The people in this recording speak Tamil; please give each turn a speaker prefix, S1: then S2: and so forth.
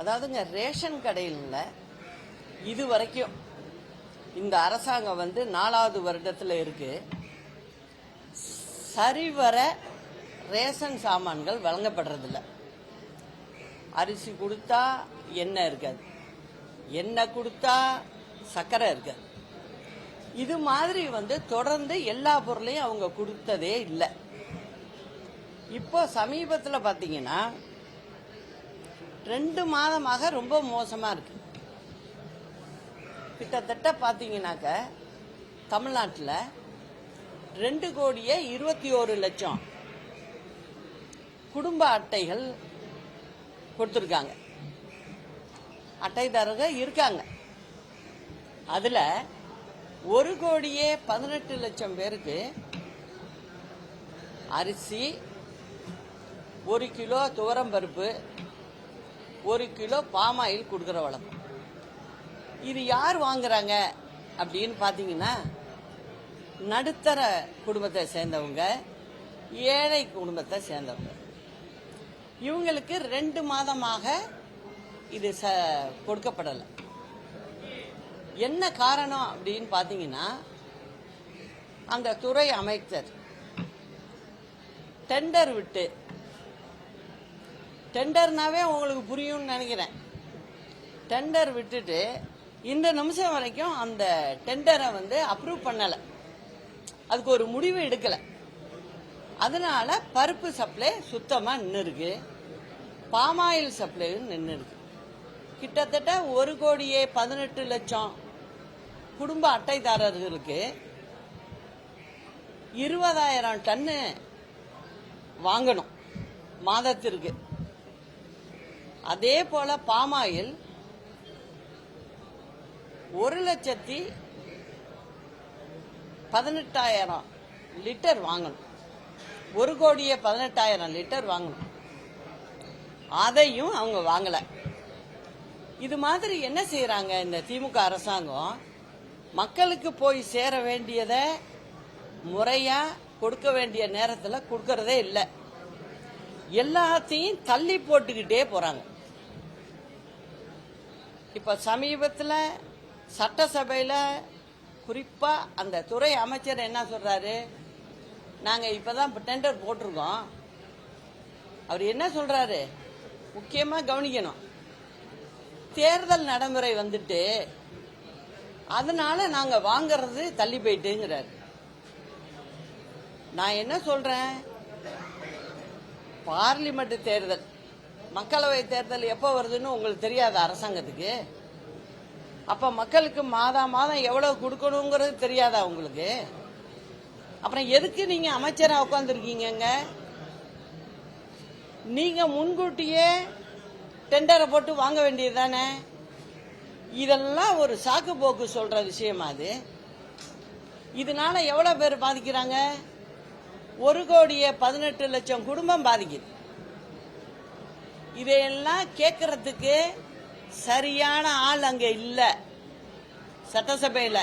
S1: அதாவதுங்க ரேஷன் கடையில் இது வரைக்கும் இந்த அரசாங்கம் வந்து நாலாவது வருடத்தில் இருக்கு. சரிவர ரேஷன் சாமான்கள் வழங்கப்படுறதில்ல. அரிசி கொடுத்தா எண்ணெய் இருக்காது. எண்ணெய் கொடுத்தா சர்க்கரை இருக்காது. இது மாதிரி வந்து தொடர்ந்து எல்லா பொருளையும் அவங்க கொடுத்ததே இல்லை. இப்போ சமீபத்தில் பார்த்தீங்கன்னா ரெண்டு மாதமாக ரொம்ப மோசமாக இருக்கு. கிட்டத்தட்ட பார்த்தீங்கன்னாக்க தமிழ்நாட்டில் ரெண்டு கோடியே இருபத்தி ஒரு லட்சம் குடும்ப அட்டைகள் கொடுத்துருக்காங்க. அட்டைதாரர்கள் இருக்காங்க. அதில் ஒரு கோடியே பதினெட்டு லட்சம் பேருக்கு அரிசி ஒரு கிலோ துவரம்பருப்பு ஒரு கிலோ பாம் ஆயில் கொடுக்குற வழக்கம். இது யார் வாங்குறாங்க அப்படின்னு பார்த்தீங்கன்னா நடுத்தர குடும்பத்தை சேர்ந்தவங்க ஏழை குடும்பத்தை சேர்ந்தவங்க. இவங்களுக்கு ரெண்டு மாதமாக இது ச கொடுக்கப்படலை. என்ன காரணம் அப்படின்னு பார்த்தீங்கன்னா அந்த துறை அமைச்சர் டெண்டர் விட்டு டெண்டர்னாவே உங்களுக்கு புரியும்னு நினைக்கிறேன். டெண்டர் விட்டுட்டு இந்த நிமிஷம் வரைக்கும் அந்த டெண்டரை வந்து அப்ரூவ் பண்ணலை. அதுக்கு ஒரு முடிவு எடுக்கலை. அதனால பருப்பு சப்ளை சுத்தமாக நின்று இருக்கு பாமாயில் சப்ளையும் நின்று இருக்கு கிட்டத்தட்ட ஒரு கோடியே பதினெட்டு லட்சம் குடும்ப அட்டைதாரர்களுக்கு இருபதாயிரம் டன்னு வாங்கணும். மாதத்திற்கு. அதே போல பாமாயில் ஒரு லட்சத்தி பதினெட்டாயிரம் லிட்டர் வாங்கணும். ஒரு கோடியே பதினெட்டாயிரம் லிட்டர் வாங்கணும். அதையும் அவங்க வாங்கல. இது மாதிரி என்ன செய்யறாங்க இந்த திமுக அரசாங்கம்? மக்களுக்கு போய் சேர வேண்டியதை முறையா கொடுக்க வேண்டிய நேரத்தில் கொடுக்கறதே இல்லை. எல்லாத்தையும் தள்ளி போட்டுக்கிட்டே போறாங்க. இப்ப சமீபத்தில் சட்டசபையில் குறிப்பாக அந்த துறை அமைச்சர் என்ன சொல்றாரு? தான் இப்போ டெண்டர் போட்டிருக்கோம். அவர் என்ன சொல்றாரு? முக்கியமாக கவனிக்கணும். தேர்தல் நடைமுறை வந்துட்டு அதனால நாங்கள் வாங்கிறது தள்ளி போயிட்டுங்கிறார். நான் என்ன சொல்றேன்? பார்லிமெண்ட் தேர்தல். மக்களவை தேர்தல் எப்போ வருதுன்னு உங்களுக்கு தெரியாத அரசாங்கத்துக்கு. அப்ப மக்களுக்கு மாதா மாதம் எவ்வளவு கொடுக்கணுங்கிறது தெரியாதா உங்களுக்கு? அப்புறம் எதுக்கு நீங்க அமைச்சரா உட்காந்துருக்கீங்க நீங்க முன்கூட்டியே டெண்டரை போட்டு வாங்க வேண்டியது தானே இதெல்லாம் ஒரு சாக்கு போக்கு சொல்ற விஷயமா அது? இதனால எவ்வளவு பேர் பாதிக்கிறாங்க? ஒரு கோடியே பதினெட்டு லட்சம் குடும்பம் பாதிக்குது. இதையெல்லாம் கேட்கறதுக்கு சரியான ஆள் அங்கே இல்லை. சட்டசபையில்.